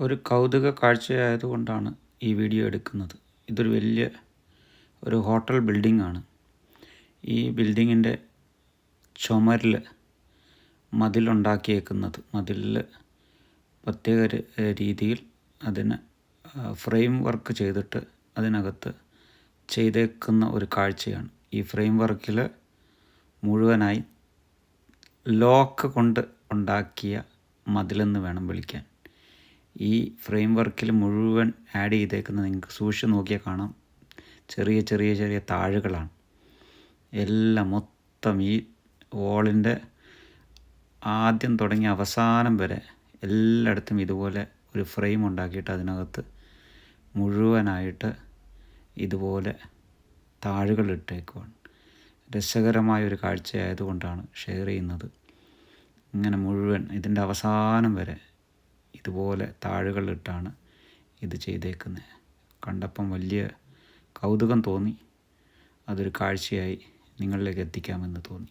ഒരു കൗതുക കാഴ്ചയായതുകൊണ്ടാണ് ഈ വീഡിയോ എടുക്കുന്നത്. ഇതൊരു വലിയ ഒരു ഹോട്ടൽ ബിൽഡിംഗ് ആണ് ഈ ബിൽഡിങ്ങിന്റെ ചുമരിൽ മതിലുണ്ടാക്കിയേക്കുന്നത്. മതിലിൽ പ്രത്യേക രീതിയിൽ അതിന് ഫ്രെയിം വർക്ക് ചെയ്തിട്ട് അതിനകത്ത് ചെയ്തേക്കുന്ന ഒരു കാഴ്ചയാണ്. ഈ ഫ്രെയിം വർക്കിൽ മുഴുവനായി ലോക്ക് കൊണ്ട് ഉണ്ടാക്കിയ മതിലെന്ന് വേണം വിളിക്കാൻ. ഈ ഫ്രെയിം വർക്കിൽ മുഴുവൻ ആഡ് ചെയ്തേക്കുന്നത് നിങ്ങൾക്ക് സൂക്ഷിച്ച് നോക്കിയാൽ കാണാം. ചെറിയ ചെറിയ ചെറിയ താഴുകളാണ്. എല്ലാം മൊത്തം ഈ വോളിന്റെ ആദ്യം തുടങ്ങി അവസാനം വരെ എല്ലായിടത്തും ഇതുപോലെ ഒരു ഫ്രെയിം ഉണ്ടാക്കിയിട്ട് അതിനകത്ത് മുഴുവനായിട്ട് ഇതുപോലെ താഴുകൾ ഇട്ടേക്കുവാണ്. രസകരമായ ഒരു കാഴ്ചയായതുകൊണ്ടാണ് ഷെയർ ചെയ്യുന്നത്. ഇങ്ങനെ മുഴുവൻ ഇതിന്റെ അവസാനം വരെ ഇതുപോലെ താഴുകളിട്ടാണ് ഇത് ചെയ്തേക്കുന്നത് കണ്ടപ്പം വലിയ കൗതുകം തോന്നി. അതൊരു കാഴ്ചയായി നിങ്ങളിലേക്ക് എത്തിക്കാമെന്ന് തോന്നി.